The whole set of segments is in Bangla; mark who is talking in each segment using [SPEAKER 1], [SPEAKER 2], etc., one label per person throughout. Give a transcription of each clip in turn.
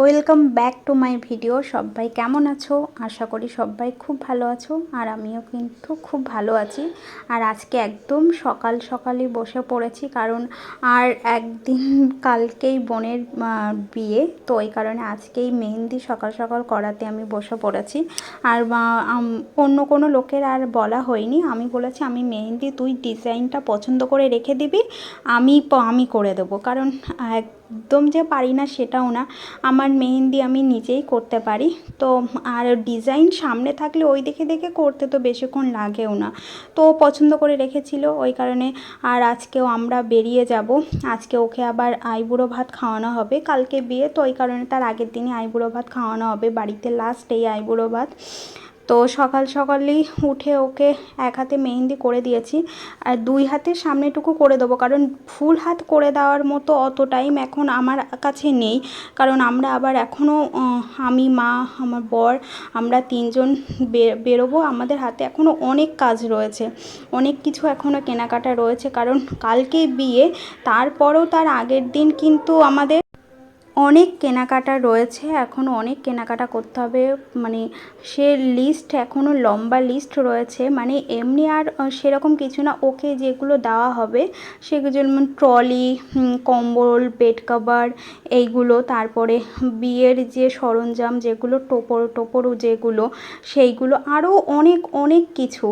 [SPEAKER 1] Welcome back to my video. সবাই কেমন আছো? আশা করি সবাই খুব ভালো আছো, আর আমিও কিন্তু খুব ভালো আছি। আর আজকে একদম সকাল সকালই বসে পড়েছি, কারণ আর একদিন কালকেই বোনের বিয়ে। তো ওই কারণে আজকেই মেহেন্দি সকাল সকাল করাতে আমি বসে পড়েছি। আর অন্য কোনো লোকের আর বলা হয়নি। আমি বলেছি, আমি মেহেন্দি, তুই ডিজাইনটা পছন্দ করে রেখে দিবি, আমি আমি করে দেবো। কারণ একদম যে পারি না সেটাও না। আমার মেহেন্দি আমি নিজেই করতে পারি। তো আর ডিজাইন সামনে থাকলে ওই দেখে দেখে করতে তো বেশিক্ষণ লাগেও না। তো পছন্দ করে রেখেছিল ওই কারণে। আর আজকেও আমরা বেরিয়ে যাব। আজকে ওকে আবার আইবুড়ো ভাত খাওয়ানো হবে। কালকে বিয়ে তো ওই কারণে তার আগের দিনে আইবুড়ো ভাত খাওয়ানো হবে। বাড়িতে লাস্ট এই আইবুড়ো ভাত। তো সকাল সকালেই উঠে ওকে এক হাতে মেহেন্দি করে দিয়েছি আর দুই হাতের সামনেটুকু করে দেবো, কারণ ফুল হাত করে দেওয়ার মতো অত টাইম এখন আমার কাছে নেই। কারণ আমরা আবার এখনও আমি, মা, আমার বর, আমরা তিনজন বেরোবো। আমাদের হাতে এখনও অনেক কাজ রয়েছে, অনেক কিছু এখনও কেনাকাটা রয়েছে। কারণ কালকে বিয়ে, তারপরেও তার আগের দিন কিন্তু আমাদের অনেক কেনাকাটা রয়েছে এখনও অনেক কেনাকাটা করতে হবে। মানে সে লিস্ট এখনও লম্বা লিস্ট রয়েছে। মানে এমনি আর সেরকম কিছু না। ওকে যেগুলো দেওয়া হবে, সেগুলো যেমন ট্রলি কম্বল বেড কভার এইগুলো, তারপরে বিয়ের যে সরঞ্জাম যেগুলো, টোপর টোপর যেগুলো, সেইগুলো আরও অনেক অনেক কিছু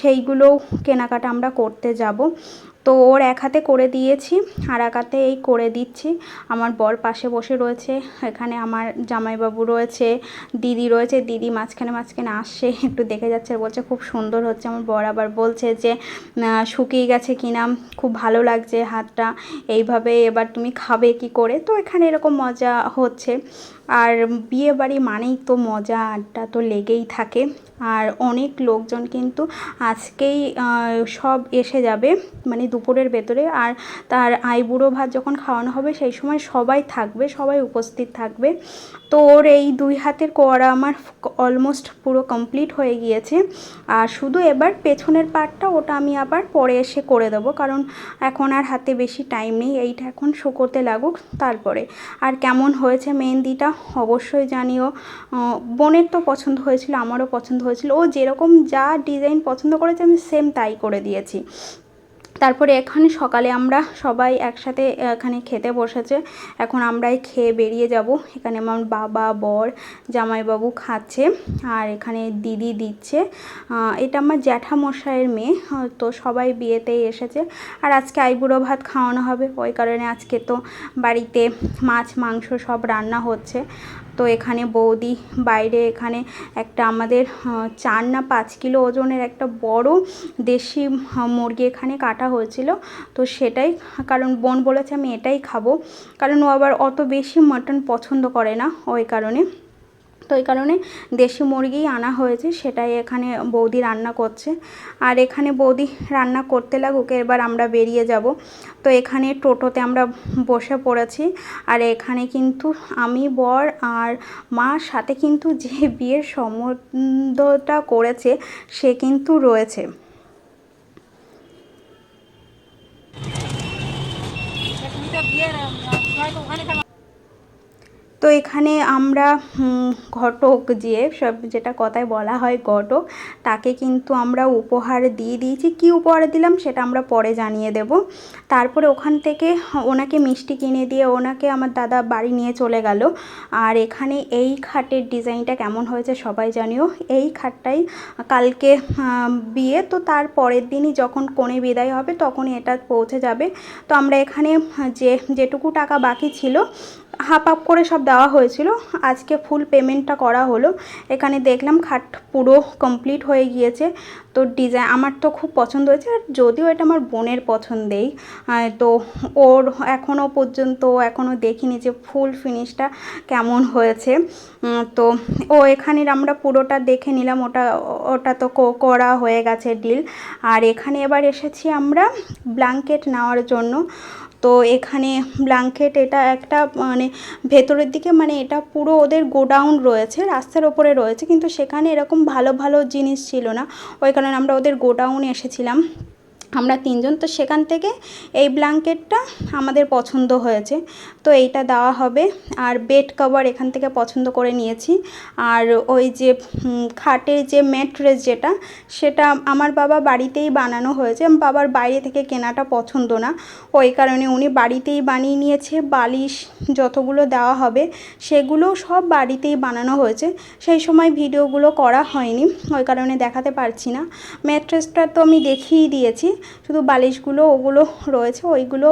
[SPEAKER 1] সেইগুলো কেনাকাটা আমরা করতে যাব। তো ওর এক হাতে করে দিয়েছি, আর এক হাতে এই করে দিচ্ছি। আমার বর পাশে বসে রয়েছে, এখানে আমার জামাইবাবু রয়েছে, দিদি রয়েছে, দিদি মাঝখানে মাঝখানে আসছে, একটু দেখে যাচ্ছে, বলছে খুব সুন্দর হচ্ছে। আমার বর আবার বলছে যে শুকিয়ে গেছে কিনা, খুব ভালো লাগছে হাতটা, এইভাবে এবার তুমি খাবে কি করে? তো এখানে এরকম মজা হচ্ছে। আর বিয়ে বাড়ি মানেই তো মজা, আড্ডা তো লেগেই থাকে। আর অনেক লোকজন কিন্তু আজকেই সব এসে যাবে মানে দুপুরের ভেতরে আর তার আইবুড়ো ভাত যখন খাওয়ানো হবে সেই সময় সবাই থাকবে, সবাই উপস্থিত থাকবে। তো ওর এই দুই হাতের করা আমার অলমোস্ট পুরো কমপ্লিট হয়ে গিয়েছে। আর শুধু এবার পেছনের পার্টটা ওটা আমি আবার পরে এসে করে দেবো, কারণ এখন আর হাতে বেশি টাইম নেই, এইটা এখন শুকোতে লাগুক তারপরে। আর কেমন হয়েছে মেহেন্দিটা অবশ্যই জানিও। বোনের তো পছন্দ হয়েছিল, আমারও পছন্দ হয়েছিল। ও যেরকম যা ডিজাইন পছন্দ করেছে আমি সেম তাই করে দিয়েছি। তারপরে এখানে সকালে আমরা সবাই একসাথে, এখানে খেতে বসেছে। এখন আমরাই খেয়ে বেরিয়ে যাব। এখানে আমার বাবা, বর, জামাইবাবু খাচ্ছে আর এখানে দিদি দিচ্ছে। এটা আমার জ্যাঠামশাইয়ের মেয়ে তো সবাই বিয়েতেই এসেছে। আর আজকে আইবুড়ো ভাত খাওয়ানো হবে। ওই কারণে আজকে তো বাড়িতে মাছ, মাংস সব রান্না হচ্ছে। তো এখানে বৌদি বাইরে, এখানে একটা আমাদের চার না পাঁচ কিলো ওজনের একটা বড় দেশি মুরগি এখানে কাটা হয়েছিল। তো সেটাই, কারণ বোন বলেছে আমি এটাই খাব। কারণ ও আবার অত বেশি মাটন পছন্দ করে না ওই কারণে। তো এই কারণে দেশি মুরগিই আনা হয়েছে, সেটাই এখানে বৌদি রান্না করছে। আর এখানে বৌদি রান্না করতে লাগুক, এবার আমরা বেরিয়ে যাব। তো এখানে টোটোতে আমরা বসে পড়েছি, আর এখানে কিন্তু আমি, বর আর মার সাথে কিন্তু যে বিয়ের সম্বন্ধটা করেছে, সে কিন্তু রয়েছে। এখানে আমরা ঘটক যে, সব যেটা কথায় বলা হয় ঘটক, তাকে কিন্তু আমরা উপহার দিয়ে দিয়েছি। কি উপহার দিলাম সেটা আমরা পরে জানিয়ে দেব। তারপরে ওখান থেকে ওনাকে মিষ্টি কিনে দিয়ে ওনাকে আমার দাদা বাড়ি নিয়ে চলে গেল। আর এখানে এই খাটের ডিজাইনটা কেমন হয়েছে সবাই জানিও। এই খাটটাই কালকে বিয়ে, তো তার পরের দিনই যখন কোণে বিদায় হবে তখনই এটা পৌঁছে যাবে। তো আমরা এখানে যে, যেটুকু টাকা বাকি ছিল, হাফ হাফ করে সব দেওয়া হয়েছিল। আজকে ফুল পেমেন্টটা করা হলো। এখানে দেখলাম খাট পুরো কমপ্লিট হয়ে গিয়েছে। তো ডিজাইন আমার তো খুব পছন্দ হয়েছে। আর যদিও এটা আমার বোনের পছন্দেই তো ওর এখনও পর্যন্ত এখনও দেখিনি যে ফুল ফিনিশটা কেমন হয়েছে। তো ও এখানে আমরা পুরোটা দেখে নিলাম। ওটা ওটা তো করা হয়ে গেছে ডিল আর এখানে এবার এসেছি আমরা ব্ল্যাঙ্কেট নেওয়ার জন্য। তো এখানে ব্ল্যাঙ্কেট এটা একটা মানে ভেতরের দিকে মানে এটা পুরো ওদের গোডাউন রয়েছে, রাস্তার ওপরে রয়েছে, কিন্তু সেখানে এরকম ভালো ভালো জিনিস ছিল না। ওই কারণে আমরা ওদের গোডাউনে এসেছিলাম। আমরা তিনজন, তো সেখান থেকে এই ব্ল্যাঙ্কেটটা আমাদের পছন্দ হয়েছে। তো এইটা দেওয়া হবে। আর বেড কভার এখান থেকে পছন্দ করে নিয়েছি। আর ওই যে খাটের যে ম্যাট্রেস যেটা, সেটা আমার বাবা বাড়িতেই বানানো হয়েছে। বাবার বাইরে থেকে কেনাটা পছন্দ না। ওই কারণে উনি বাড়িতেই বানিয়ে নিয়েছে। বালিশ যতগুলো দেওয়া হবে, সেগুলো সব বাড়িতেই বানানো হয়েছে। সেই সময় ভিডিওগুলো করা হয়নি। ওই কারণে দেখাতে পারছি না। ম্যাট্রেসটা তো আমি দেখিয়ে দিয়েছি। শুধু বালিশগুলো, ওগুলো রয়েছে, ওইগুলো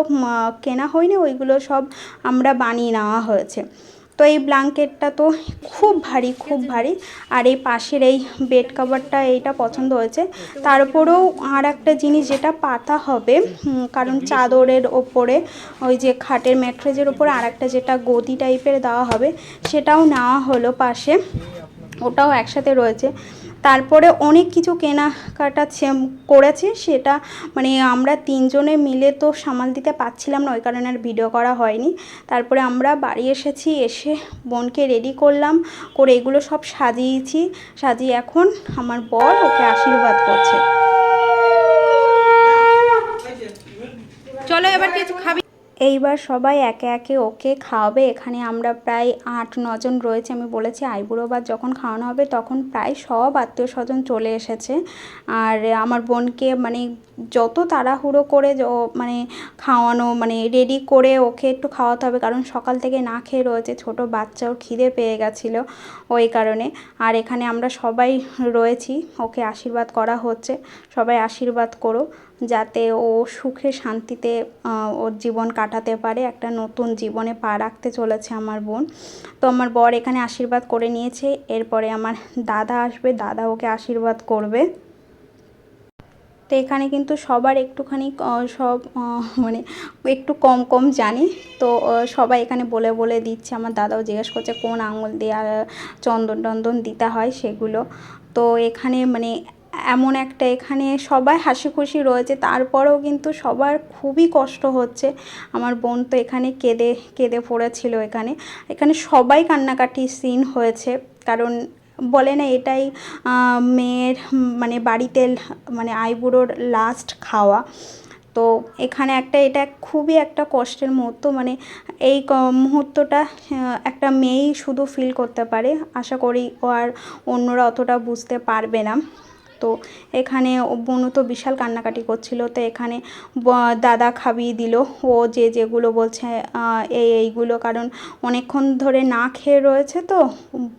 [SPEAKER 1] কেনা হয়নি, ওইগুলো সব আমরা বানিয়ে নেওয়া হয়েছে। তো এই ব্ল্যাঙ্কেটটা তো খুব ভারী খুব ভারী। আর এই পাশের এই বেড কভারটা এইটা পছন্দ হয়েছে। তারপরেও আর একটা জিনিস যেটা পাতা হবে কারণ চাদরের ওপরে, ওই যে খাটের ম্যাট্রেজের ওপরে আর একটা যেটা গদি টাইপের দেওয়া হবে, সেটাও নেওয়া হলো পাশে। ওটাও একসাথে রয়েছে। তারপরে অনেক কিছু কেনাকাটা করেছি, সেটা মানে আমরা তিনজনে মিলে তো সামাল দিতে পারছিলাম না, ওই কারণে আর ভিডিও করা হয়নি। তারপরে আমরা বাড়ি এসেছি, এসে বোনকে রেডি করলাম, করে এগুলো সব সাজিয়েছি, সাজিয়ে এখন আমার বর ওকে আশীর্বাদ করছে।
[SPEAKER 2] চলো এবার কিছু খাবি।
[SPEAKER 1] এইবার সবাই একে একে ওকে খাওয়াবে। এখানে আমরা প্রায় আট, নজন রয়েছে, আমি বলেছি। আইবুড়ো ভাত যখন খাওয়ানো হবে, তখন প্রায় সব আত্মীয় স্বজন চলে এসেছে। আর আমার বোনকে মানে যত তাড়াহুড়ো করে মানে খাওয়ানো মানে রেডি করে ওকে একটু খাওয়াতে হবে, কারণ সকাল থেকে না খেয়ে রয়েছে, ছোট বাচ্চা ওর খিদে পেয়ে গেছিল ওই কারণে। আর এখানে আমরা সবাই রয়েছি, ওকে আশীর্বাদ করা হচ্ছে। সবাই আশীর্বাদ করো। যাতে ও সুখে শান্তিতে ওর জীবন কাটাতে পারে, একটা নতুন জীবনে পা রাখতে চলেছে আমার বোন। তো আমার বর এখানে আশীর্বাদ করে নিয়েছে। এরপরে আমার দাদা আসবে, দাদা ওকে আশীর্বাদ করবে। তো এখানে কিন্তু সবার একটুখানি সব মানে একটু কম কম জানি। তো সবাই এখানে বলে বলে দিচ্ছে। আমার দাদাও জিজ্ঞেস করছে, কোন আঙুল দিয়ে চন্দন টন্দন দিতে হয় সেগুলো। তো এখানে মানে এমন একটা এখানে সবাই হাসি খুশি রয়েছে, তারপরেও কিন্তু সবার খুবই কষ্ট হচ্ছে। আমার বোন তো এখানে কেঁদে কেঁদে পড়েছিল এখানে। এখানে সবাই কান্নাকাটি সিন হয়েছে, কারণ বলে না এটাই মেয়ের মানে বাড়িতে মানে আইবুড়োর লাস্ট খাওয়া। তো এখানে একটা, এটা খুবই একটা কষ্টের মুহূর্ত মানে এই মুহূর্তটা একটা মেয়েই শুধু ফিল করতে পারে। আশা করি ও আর অন্যরা অতটা বুঝতে পারবে না। তো এখানে ও বোনও তো বিশাল কান্নাকাটি করছিল, তো এখানে দাদা খাইয়ে দিল। ও যে যেগুলো বলছে এই এইগুলো, কারণ অনেকক্ষণ ধরে না খেয়ে রয়েছে তো,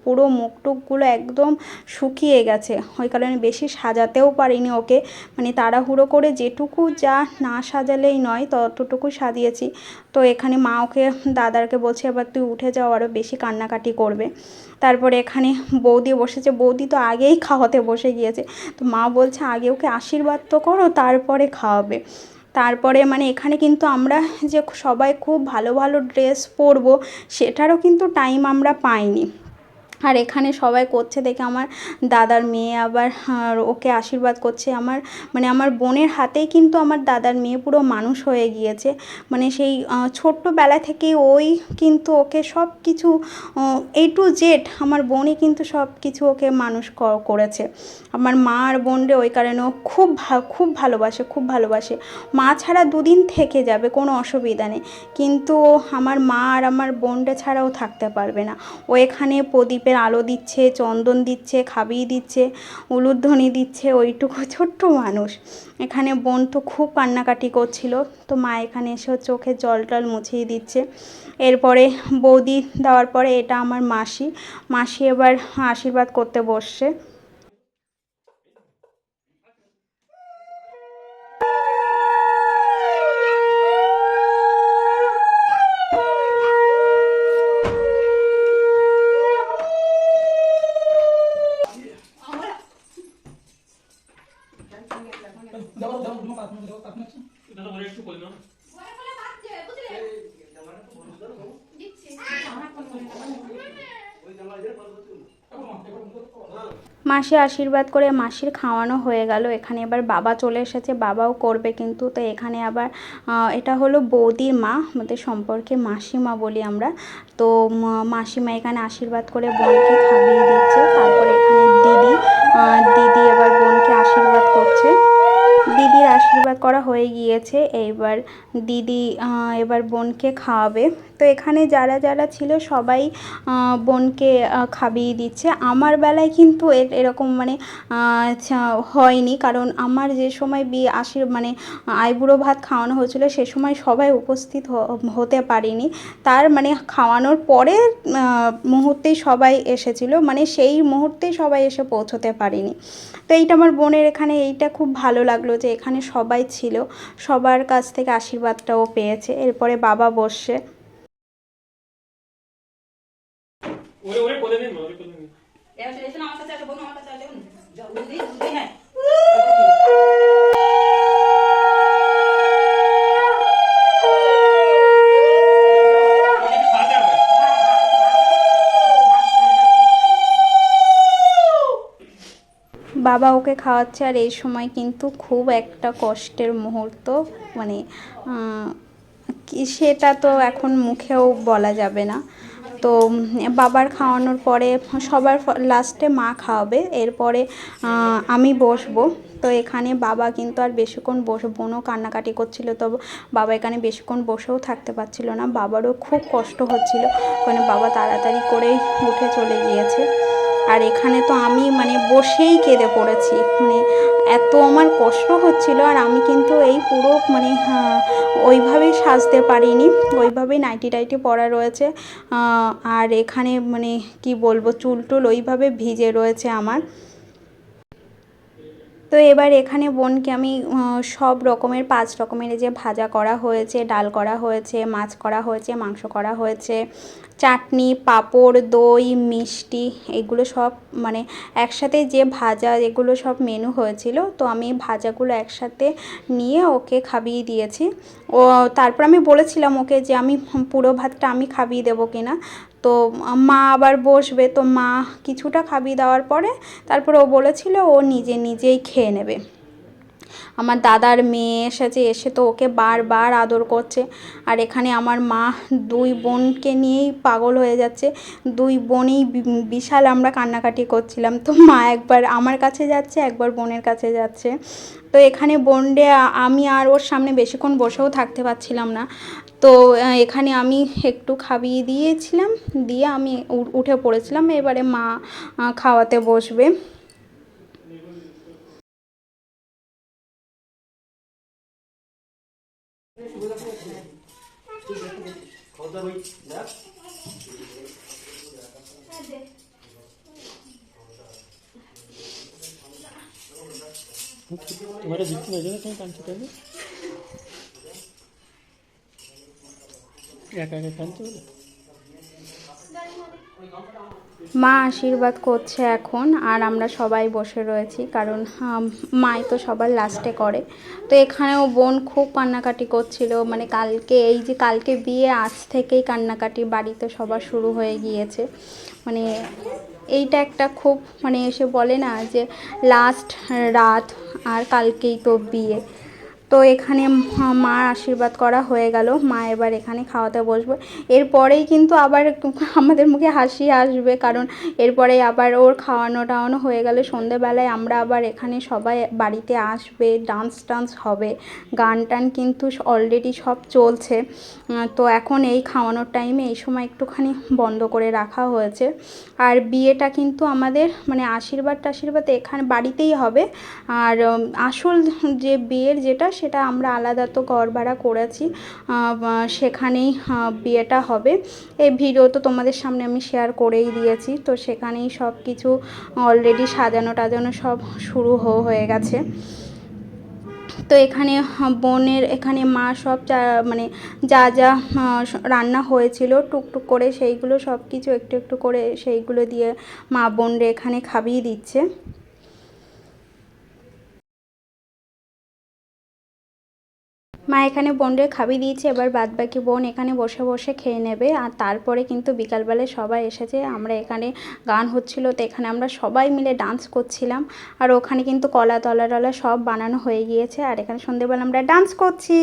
[SPEAKER 1] পুরো মুখ টুকগুলো একদম শুকিয়ে গেছে। ওই কারণে বেশি সাজাতেও পারিনি ওকে। মানে তাড়াহুড়ো করে যেটুকু যা না সাজালেই নয়, ততটুকু সাজিয়েছি। তো এখানে মা ওকে, দাদারকে বলছে, এবার তুই উঠে যাও আরও বেশি কান্নাকাটি করবে। তারপরে এখানে বৌদি বসেছে। বৌদি তো আগেই খাওয়াতে বসে গিয়েছে। তো মা বলছে, আগে ওকে আশীর্বাদ তো করো, তারপরে খাওয়াবে। তারপরে মানে এখানে কিন্তু আমরা যে সবাই খুব ভালো ভালো ড্রেস পরবো, সেটারও কিন্তু টাইম আমরা পাইনি। আর এখানে সবাই করছে দেখে আমার দাদার মেয়ে আবার ওকে আশীর্বাদ করছে। আমার মানে আমার বোনের হাতেই কিন্তু আমার দাদার মেয়ে পুরো মানুষ হয়ে গিয়েছে। মানে সেই ছোট্টবেলা থেকেই ওই কিন্তু ওকে সব কিছু এ টু জেড আমার বোনই কিন্তু সব কিছু ওকে মানুষ করেছে। আমার মা আর বোনরে ওই কারণে ও খুব খুব ভালোবাসে খুব ভালোবাসে। মা ছাড়া দুদিন থেকে যাবে, কোনো অসুবিধা নেই। কিন্তু আমার মা আর আমার বোনটা ছাড়াও থাকতে পারবে না। ও এখানে প্রদীপের আলো দিচ্ছে, চন্দন দিচ্ছে খাবিয়ে দিচ্ছে উলুধ্বনি দিচ্ছে, ওইটুকু ছোট্ট মানুষ। এখানে বোন তো খুব কান্নাকাটি করছিল। তো মা এখানে এসে চোখে জল টল মুছিয়ে দিচ্ছে। এরপরে বৌদি দেওয়ার পরে এটা আমার মাসি। মাসি এবার আশীর্বাদ করতে বসছে। মাসি আশীর্বাদ করে মাসির খাওয়ানো হয়ে গেল। এখানে এবার বাবা চলে এসেছে, বাবাও করবে কিন্তু। তো এখানে আবার এটা হলো বৌদির মা আমাদের সম্পর্কে মাসিমা বলি আমরা। তো মাসিমা এখানে আশীর্বাদ করে বোনকে খাইয়ে দিচ্ছে। তারপরে এখানে দিদি দিদি এবার বোনকে আশীর্বাদ করছে। দিদির আশীর্বাদ করা হয়ে গিয়েছে। এইবার দিদি এবার বোনকে খাওয়াবে। তো এখানে যারা যারা ছিল সবাই বোনকে খাইয়ে দিচ্ছে। আমার বেলায় কিন্তু এ- এরকম মানে হয়নি। কারণ আমার যে সময় বিয়ে আশীর মানে আইবুড়ো ভাত খাওয়ানো হয়েছিল সে সময় সবাই উপস্থিত হতে পারিনি। তার মানে খাওয়ানোর পরে আহ, মুহূর্তেই সবাই এসেছিল। মানে সেই মুহূর্তেই সবাই এসে পৌঁছতে পারিনি। তো এইটা আমার বোনের এখানে এইটা খুব ভালো লাগল যে এখানে সবাই ছিল। সবার কাছ থেকে আশীর্বাদটাও পেয়েছে। এরপরে বাবা বসছে।
[SPEAKER 2] ওরে ওরে কোলে নিন ওরে কোলে নিন
[SPEAKER 3] এসে এসে আমার কাছে আসো বোন আমার কাছে আসো জলদি জলদি হ্যাঁ।
[SPEAKER 1] বাবা ওকে খাওয়াচ্ছে আর এই সময় কিন্তু খুব একটা কষ্টের মুহূর্ত মানে কি সেটা তো এখন মুখেও বলা যাবে না। তো বাবার খাওয়ানোর পরে সবার লাস্টে মা খাওয়াবে। এরপরে আমি বসবো। তো এখানে বাবা কিন্তু আর বেশিক্ষণ বসে বোনও কান্নাকাটি করছিল। তো বাবা এখানে বেশিক্ষণ বসেও থাকতে পারছিল না। বাবারও খুব কষ্ট হচ্ছিল। কারণ বাবা তাড়াতাড়ি করেই উঠে চলে গিয়েছে। আর এখানে তো আমি মানে বসেই কেঁদে পড়েছি। মানে এত আমার কষ্ট হচ্ছিল আর আমি কিন্তু এই পুরো মানে হ্যাঁ, ওইভাবেই সাজতে পারিনি। ওইভাবেই নাইটি টাইটি পরা রয়েছে। আর এখানে মানে কি বলব চুল টুল ওইভাবে ভিজে রয়েছে আমার। তো এবার এখানে বোনকে আমি সব রকমের পাঁচ রকমের যে ভাজা করা হয়েছে ডাল করা হয়েছে মাছ করা হয়েছে মাংস করা হয়েছে। চাটনি, পাঁপড়, দই, মিষ্টি এগুলো সব মানে একসাথে যে ভাজা এগুলো সব মেনু হয়েছিল, তো আমি ভাজাগুলো একসাথে নিয়ে ওকে খাবিয়ে দিয়েছি। ও তারপর আমি বলেছিলাম ওকে যে আমি পুরো ভাতটা আমি খাবিয়ে দেবো কিনা। তো মা আবার বসবে, তো মা কিছুটা খাবিয়ে দেওয়ার পরে তারপর ও বলেছিল ও নিজে নিজেই খেয়ে নেবে। আমার দাদার মেয়ে এসেছে, এসে তো ওকে বারবার আদর করছে। আর এখানে আমার মা দুই বোনকে নিয়েই পাগল হয়ে যাচ্ছে। দুই বোনই বিশাল আমরা কান্নাকাটি করছিলাম। তো মা একবার আমার কাছে যাচ্ছে, একবার বোনের কাছে যাচ্ছে। তো এখানে বোনডে আমি আর ওর সামনে বেশিক্ষণ বসেও থাকতে পারছিলাম না। তো এখানে আমি একটু খাইয়ে দিয়েছিলাম, দিয়ে আমি উঠে পড়েছিলাম। এবারে মা খাওয়াতে বসবে।
[SPEAKER 2] তোমার দিচ্ছি না জন্য তুমি কাঁদছো কেন? একা একা বলে?
[SPEAKER 1] মা আশীর্বাদ করছে এখন, আর আমরা সবাই বসে রয়েছি, কারণ মাই তো সবার লাস্টে করে। তো এখানেও বোন খুব কান্নাকাটি করছিল মানে কালকে, এই যে কালকে বিয়ে, আজ থেকেই কান্নাকাটি, বাড়িতে সবার শুরু হয়ে গিয়েছে। মানে এইটা একটা খুব মানে এসে বলে না যে লাস্ট রাত আর কালকেই তো বিয়ে। তো এখানে মা- আশীর্বাদ করা হয়ে গেল। মা এবার এখানে খাওয়াতে বসবে। এরপরেই কিন্তু আবার আমাদের মুখে হাসি আসবে কারণ এরপরে আবার ওর খাওয়ানো টাওয়ানো হয়ে গেলে সন্ধেবেলায় আমরা আবার এখানে সবাই বাড়িতে আসবে ডান্স টান্স হবে, গান টান কিন্তু অলরেডি সব চলছে। তো এখন এই খাওয়ানোর টাইমে এই সময় একটুখানি বন্ধ করে রাখা হয়েছে। আর বিয়েটা কিন্তু আমাদের মানে আশীর্বাদ টাশীর্বাদ এখানে বাড়িতেই হবে। আর আসল যে বিয়ের যেটা সেটা আমরা আলাদা তো ঘর ভাড়া করেছি সেখানেই বিয়েটা হবে। এই ভিডিও তো তোমাদের সামনে আমি শেয়ার করেই দিয়েছি, তো সেখানেই সব কিছু অলরেডি সাজানো টাজানো সব শুরু হয়ে গেছে। তো এখানে বোনের, এখানে মা সব যা- মানে যা যা রান্না হয়েছিল, টুকটুক করে সেইগুলো সব কিছু একটু একটু করে সেইগুলো দিয়ে মা বোনরে এখানে খাবিয়ে দিচ্ছে। মা এখানে বোনরে খাবি দিয়েছে, এবার বাদবাকি বোন এখানে বসে বসে খেয়ে নেবে। আর তারপরে কিন্তু বিকালবেলায় সবাই এসেছে। আমরা এখানে গান হচ্ছিল, তো এখানে আমরা সবাই মিলে ডান্স করছিলাম। আর ওখানে কিন্তু কলা তলা টলা সব বানানো হয়ে গিয়েছে। আর এখানে সন্ধেবেলা আমরা ডান্স করছি।